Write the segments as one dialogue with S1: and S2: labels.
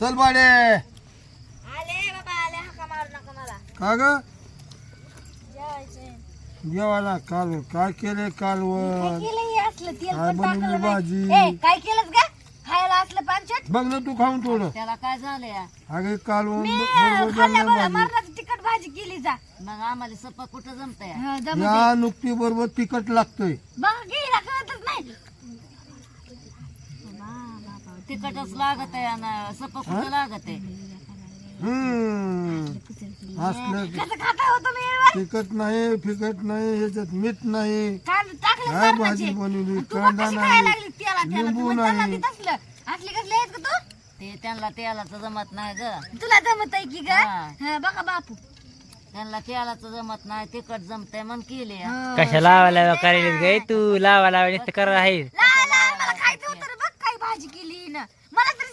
S1: चल बाडे.
S2: आले बाबा आले. हाका मारू नका मला.
S1: का ग?
S2: जेवायचंय.
S1: जेवायला काल काय केले
S2: काय
S1: कालवर
S2: केलं हे असलं तेल
S1: काय
S2: पण
S1: बनवली
S2: टाकलं
S1: भाजी?
S2: नाही. ए, काय केलंस का खायला असलं पांचट
S1: बघ ना तू खाऊन थोडं
S3: त्याला काय झालंय?
S1: अगे कालवून
S2: मी
S1: बरोबर
S2: खाल्ल्या बरं मरणाची तिखट भाजी केली जा.
S3: मग आम्हाला सप्पा कुठं जमतंय?
S2: हं, जमू दे.
S1: या नुकती बरोबर तिखट लागतोय.
S2: बघ गेला कळतच नाही.
S3: तिखटच लागत आहे आणि सप्पा कुठं लागत आहे
S1: हम्म. असलं
S2: कसं खाता होतं मी
S1: तिखट नाही फिकट नाही ह्याच्यात मीठ नाही.
S2: टाकलं
S1: काय. भाजी बनवली?
S2: तू
S1: कांदा
S2: कशी
S1: नाही
S2: लागली? तेला तेला
S1: लिंबू नाही.
S2: ते तसलं असली कसली आहेत का तू?
S3: ते त्यांना तेलाचं जमत नाही ग.
S2: तुला जमत आहे की ग?
S3: हा.
S2: हं, बघा बापू.
S3: त्यांना तेलाचं जमत नाही तिखट जमतंय मग केले.
S2: हं.
S4: कशा लावायला करायला गे? तू लावा लावा नुसतं कर आहे
S2: ला ला मला खायचं होतं रे, बघ काय भाजी केली ना मला तरी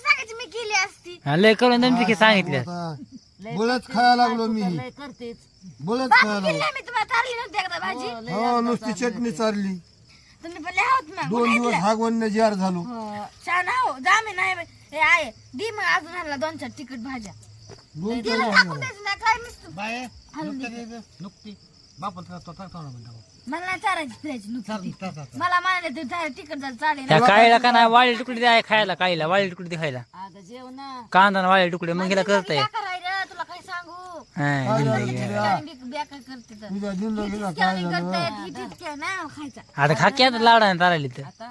S2: सांगायची मी केली असती.
S4: हा, लय करून तुमची की? सांगितलं
S1: बोलच खायला लागलो मी.
S3: लय करतेच
S1: बोलच
S2: बापू
S1: खायला
S2: केली
S1: लागलो.
S2: मी तुम्हाला चालली नव्हती एकदा भाजी
S3: हो,
S1: नुसती चटणी चालली
S2: तुम्ही पण लय आहोत ना
S1: दोन दिवस हागवण जार झालो.
S2: हो छान हो जा मी नाही. हे आहे. दी मग अजून ह्याला दोन चार तिखट भाज्या.
S1: दोन
S2: टाकून द्यायचं काय
S5: बाय. नुकती. म्हणतो.
S2: मला नाही चारायची फिरायची चालेल.
S4: त्या काळीला का नाही? वाळी तुकडे द्या खायला काळीला वाळी तुकडे दे खायला.
S3: अगं जेव ना
S4: कांदा आणि वाळी तुकडे मग हिला करत आहे
S2: बेकार आहे रे, तुला काय सांगू?
S4: हा, जिंदगी.
S2: बेकार करते तर. करतायत, ही खायचा.
S4: आता खाकी आता लावडा चालली तर.
S3: आता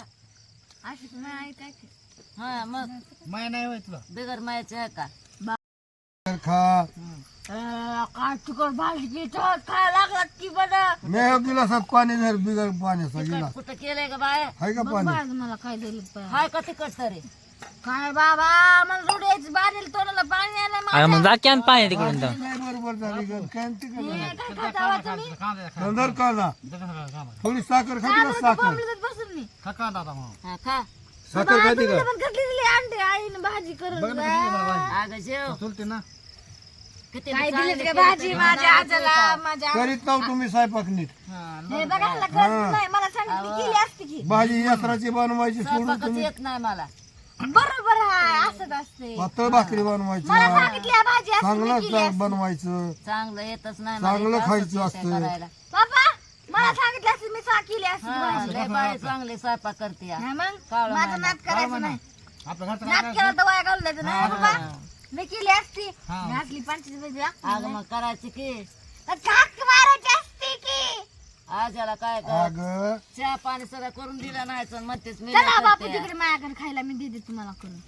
S2: अशी तर नाही काय ते.
S3: हा मग.
S5: माय नाही होय तुला.
S3: बिगर मायाचे आहे का?
S1: खा.
S2: अं, काय तिखट भाजी घेतात काय लागलात की बरं?
S1: मी एक गिलासात पाणी धर बिगर पाण्याचा गिलास.
S3: कुठं केलंय का बाय?
S1: का पाणी?
S2: मला काय दिलं.
S3: हाय का तिखट तरी
S2: काय बाबा मला रोड्याची बारेल तोंडाला पाणी आलं
S4: अरे मग जा की आण पाणी तिकडून तर
S1: नाही बरोबर झाली ग. काय तिखट
S2: काय खाता हो तुम्ही?
S5: कांदा
S1: थोडी साखर खाते का साखर.
S2: बसून मी.
S3: हा खा.
S1: साखर खाते का?
S2: पण कसली दिली अंडे आईने भाजी करून
S3: अगं जेव.
S5: चुलते ना?
S2: काय
S3: चांगली
S2: दिली का
S3: केली
S2: भाजी?
S3: तरी
S2: माझ्या आजाला माझ्या
S1: करीत नव्हतो तुम्ही स्वयंपाक नीट
S2: हे बघा ह्याला कळत नाही मला सांगितली केली असती की.
S1: भाजी यात्राची बनवायची सोडून
S3: स्वयंपाकच
S1: तुम्ही.
S3: येत नाही मला.
S2: बरोबर आहे असंच असते.
S1: पातळ भाकरी बनवायची.
S2: मला सांगितली हा भाजी असती मी
S1: चांगलं
S2: केली.
S1: बनवायचं.
S3: चांगलं येतच नाही
S1: चांगलं
S3: मला,
S1: खायचं
S3: असंच येतंय
S1: असतं.
S3: करायला.
S2: बाबा मला सांगितलं असती मी सा केली असती
S3: हा,
S2: भाजी.
S3: लय बाई चांगले स्वयंपाक करते या.
S2: हा मग?
S3: काळं
S2: माझं
S3: नाही
S2: नात करायचं नाही.
S5: आपल्या घरचं
S2: नात केला तर वाया घालू द्यायचं नाही बाबा मी केली असती.
S5: हा.
S2: मी असली पंचवीस पैसे
S3: अगं
S2: लागते
S3: मग करायची की.
S2: काक मारायची असते की.
S3: आज याला काय कर?
S1: अग.
S3: चहा पाणी सगळं करून दिलं नाही तर मग तेच मी
S2: चला बापू
S3: करते.
S2: तिकडे माझ्याकडे खायला मी देते तुम्हाला करून.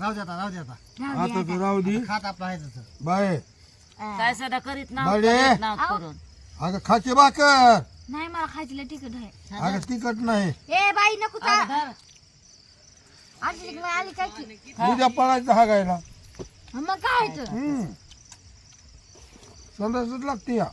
S5: राहू दे आता राहू दे आता.
S2: राहू दे
S1: आता. तर राहू दे.
S5: खात आपलं आहे तसं
S1: बाय.
S3: काय सदा करीत. करून.
S1: अगं खाची भाकर.
S2: नाही मला खायची तिखट आहे.
S1: अगं तिखट नाही.
S2: ए बाई नको आली काय की
S1: उद्या पळायचं हागायला.
S2: मग काय तर?
S1: हम्म. संडासच लागते या.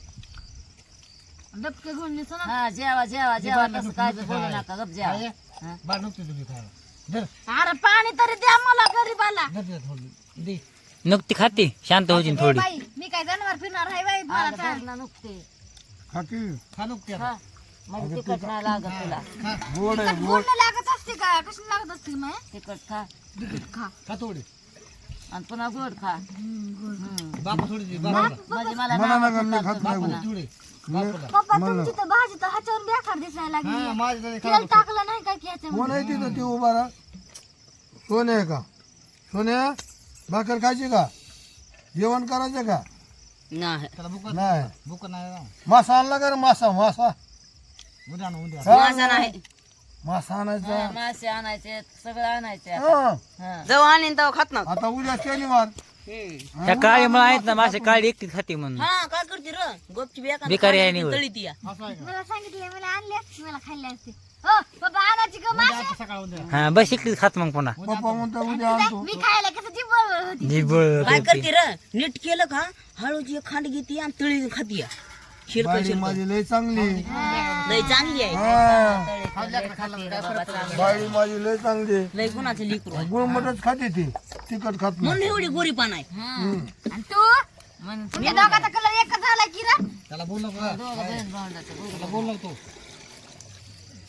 S2: डबके घेऊन येतो ना.
S3: हा जेवा जेवा जेवा तसं काय बी बोलू नका गप जेवा.
S5: बाय, बाळ नुकती तुझी खायला. धर.
S2: अरे पाणी तरी द्या मला गरीबाला.
S5: धर दे थोडी दे.
S4: नुकती खाते शांत होती
S2: ए
S4: थोडी.
S2: बाई मी काय जनावर फिरणार आहे बाई मला
S3: ना नुकते.
S1: खाकी
S5: खा नुकती आता.
S3: तिखट नाही लागत तुला.
S5: खा.
S1: गोड आहे गोड
S2: बोलणं लागत असते का? कशी लागत असते मग?
S3: तिखट खा.
S2: तिकीट खा.
S5: खा थोडी.
S3: आणि पुन्हा गोड खा. हम्म.
S5: बापा थोडी दे बापाला
S3: म्हणजे मला
S1: मला
S3: नाव
S1: नका मी खात नाही गोड.
S5: थोडी बापाला.
S2: पप्पा तुमची तर भाजी तर ह्याच्यावर बेकार दिसायला
S5: हा
S2: लागली
S5: माझ्या तरी
S2: तेल टाकलं नाही काय की ह्याच्यामध्ये
S1: कोण आहे तिथं ते उभा राहा? सोन्या आहे का? सोन्या भाकर खायची का? जेवण करायचं का?
S3: नाही.
S5: त्याला बुक
S1: नाही.
S5: बुक नाही ना
S1: मासा आणला का रे मासा? मासा.
S5: उद्या उद्या
S3: माझा नाही.
S1: मासा आणायचा?
S3: हा, मासे आणायचे सगळं आणायचे.
S1: हा.
S3: हा.
S6: जवळ आणीन तेव्हा खात ना
S1: आता उद्या शनिवार.
S4: त्या काळी मला आहेत ना माझ्या काळी एकटीच खाते म्हणून.
S6: हा काय करते र? गोपची बेकार
S4: बेकारी आहे निवड.
S6: तळी ती या.
S5: असं आहे का?
S2: मला सांगितलं मला आणली असते मला खाल्ली असते. हो बाबा मासे?
S5: सकाळ उद्या.
S4: हा बस एकटीच खात मग पुन्हा.
S1: पप्पा म्हणतो उद्या आणतो.
S2: मी खायला कसं जी बरोबर होती.
S4: जी बळ
S6: काय
S4: करते.
S6: र? नीट केलं का? हळूची एक खांड घेते आणि तळी खाती या.
S1: बाई माझी लय चांगली.
S6: लय चांगली आहे.
S1: हा.
S3: बाबा.
S1: बाई माझी लय चांगली
S6: लय कुणाचं लिकरू आहे.
S1: गुळमटच खाते ती. तिखट खात नाही.
S6: म्हणून एवढी गोरी पान आहे.
S2: आणि तू? दोघाचा कलर एकच झाला की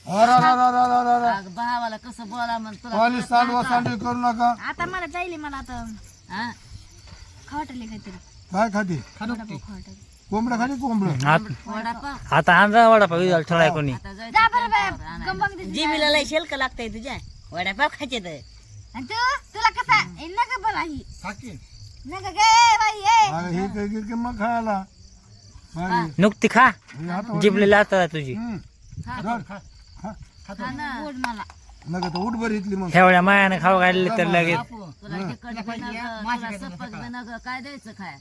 S1: अरे, अरे, अरे, अरे, अरे, अरे.
S3: भावाला कसं बोला म्हण तुला
S1: पाणी सांडवा सांडवी करू नका.
S2: आता मला जाईल मला आता.
S3: हा?
S2: खावटले काहीतरी.
S1: काय खाते? कोंबडा खाते कोंबडं.
S4: आत-
S3: वडापाव
S4: आता वडापाव ठेवलाय कोणी.
S3: आता जायचं
S2: जा बरं बाय
S3: त्यावर आणायला.
S2: गंबंग दिसली.
S6: जिबीला लय शेलक लागतंय तुझ्या. वडापाव खायचे तर.
S2: आणि तू तुला कसा नका बोला ही
S5: खाकी
S2: नका गे बाई ए.
S1: अरे हे काय की मग खायला. भारी.
S4: नुकती खा.
S1: हे हातावर-
S4: जिबलेली आता तुझी.
S1: हम्म.
S3: खा.
S1: धर, खा. खा.
S3: खा ना.
S2: गोड मला.
S1: नका तर उठ बरं इथली मग.
S4: एवढ्या मायाने खाऊ घालले तर लगेच.
S3: तुला तिखट बी नग, तुला सपक बी नग, काय द्यायचं खाय?